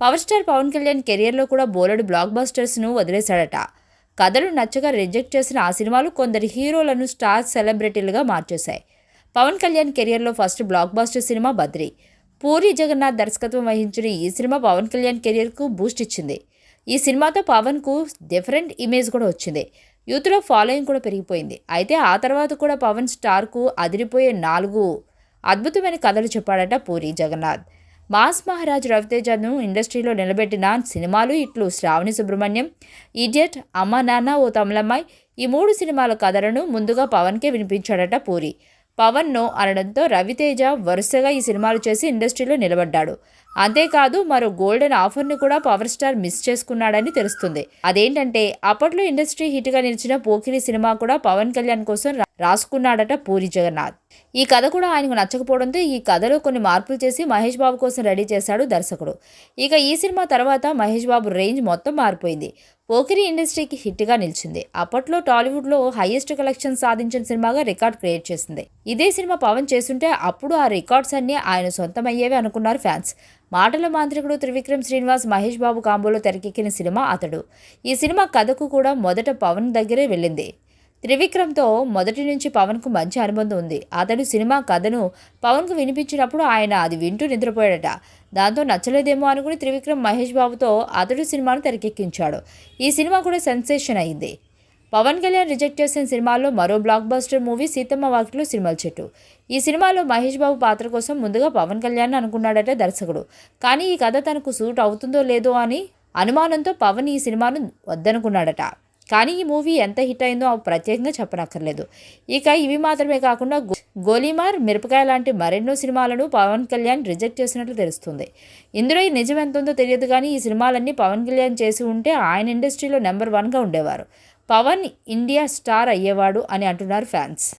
Power star Pawan Kalyan కెరియర్లో కూడా బోలెడు బ్లాక్ బస్టర్స్ను వదిలేశాడట. కథలు నచ్చగా రిజెక్ట్ చేసిన ఆ సినిమాలు కొందరు హీరోలను స్టార్ సెలబ్రిటీలుగా మార్చేశాయి. పవన్ కళ్యాణ్ కెరియర్లో first blockbuster cinema Badri. Puri Jagannadh దర్శకత్వం వహించిన ఈ సినిమా పవన్ కళ్యాణ్ కెరియర్కు బూస్ట్ ఇచ్చింది. ఈ సినిమాతో పవన్కు డిఫరెంట్ ఇమేజ్ కూడా వచ్చింది. యూత్లో ఫాలోయింగ్ కూడా పెరిగిపోయింది. అయితే ఆ తర్వాత కూడా పవన్ స్టార్కు అదిరిపోయే నాలుగు అద్భుతమైన కథలు చెప్పాడట పూరి జగన్నాథ్. మాస్ మహారాజ్ రవితేజను ఇండస్ట్రీలో నిలబెట్టిన సినిమాలు ఇట్లు శ్రావణి సుబ్రహ్మణ్యం ఇడియట్ అమ్మ నాన్న ఓ తమిళమ్మాయి ఈ మూడు సినిమాల కథలను ముందుగా పవన్కే వినిపించాడట పూరి. పవన్ను అనడంతో రవితేజ వరుసగా ఈ సినిమాలు చేసి ఇండస్ట్రీలో నిలబడ్డాడు. అంతేకాదు మరో గోల్డెన్ ఆఫర్ని కూడా పవర్ స్టార్ మిస్ చేసుకున్నాడని తెలుస్తుంది. అదేంటంటే అప్పట్లో ఇండస్ట్రీ హిట్గా నిలిచిన పోకిరి సినిమా కూడా పవన్ కళ్యాణ్ కోసం రాసుకున్నాడట పూరి జగన్నాథ్. ఈ కథ కూడా ఆయనకు నచ్చకపోవడంతో ఈ కథలో కొన్ని మార్పులు చేసి మహేష్ బాబు కోసం రెడీ చేశాడు దర్శకుడు. ఇక ఈ సినిమా తర్వాత మహేష్ బాబు రేంజ్ మొత్తం మారిపోయింది. పోకిరి ఇండస్ట్రీకి హిట్గా నిలిచింది. అప్పట్లో టాలీవుడ్లో హైయెస్ట్ కలెక్షన్ సాధించిన సినిమాగా రికార్డ్ క్రియేట్ చేసింది. ఇదే సినిమా పవన్ చేస్తుంటే అప్పుడు ఆ రికార్డ్స్ అన్నీ ఆయన సొంతమయ్యేవి అనుకున్నారు ఫ్యాన్స్. మాటల మాంత్రికుడు త్రివిక్రమ్ శ్రీనివాస్ మహేష్ బాబు కాంబోలో తెరకెక్కిన సినిమా అతడు. ఈ సినిమా కథకు కూడా మొదట పవన్ దగ్గరే వెళ్ళింది. త్రివిక్రమ్తో మొదటి నుంచి పవన్కు మంచి అనుబంధం ఉంది. అతడు సినిమా కథను పవన్కు వినిపించినప్పుడు ఆయన అది వింటూ నిద్రపోయాడట. దాంతో నచ్చలేదేమో అనుకుని త్రివిక్రమ్ మహేష్ బాబుతో అతడు సినిమాను తెరకెక్కించాడు. ఈ సినిమా కూడా సెన్సేషన్ అయింది. పవన్ కళ్యాణ్ రిజెక్ట్ చేసిన సినిమాల్లో మరో బ్లాక్ బస్టర్ మూవీ సీతమ్మ వాకిట్లో సినిమాల చెట్టు. ఈ సినిమాలో మహేష్ బాబు పాత్ర కోసం ముందుగా పవన్ కళ్యాణ్ అనుకున్నాడట దర్శకుడు. కానీ ఈ కథ తనకు సూట్ అవుతుందో లేదో అని అనుమానంతో పవన్ ఈ సినిమాను వద్దనుకున్నాడట. కానీ ఈ మూవీ ఎంత హిట్ అయిందో ప్రత్యేకంగా చెప్పనక్కర్లేదు. ఇక ఇవి మాత్రమే కాకుండా గో- గోలీమార్ మిరపకాయ లాంటి మరెన్నో సినిమాలను పవన్ కళ్యాణ్ రిజెక్ట్ చేసినట్లు తెలుస్తుంది. ఇందులో ఈ నిజం ఎంత ఉందో తెలియదు కానీ ఈ సినిమాలన్నీ పవన్ కళ్యాణ్ చేసి ఉంటే ఆయన ఇండస్ట్రీలో నెంబర్ వన్గా ఉండేవారు. పవన్ ఇండియా స్టార్ అయ్యేవాడు అని అంటున్నారు ఫ్యాన్స్.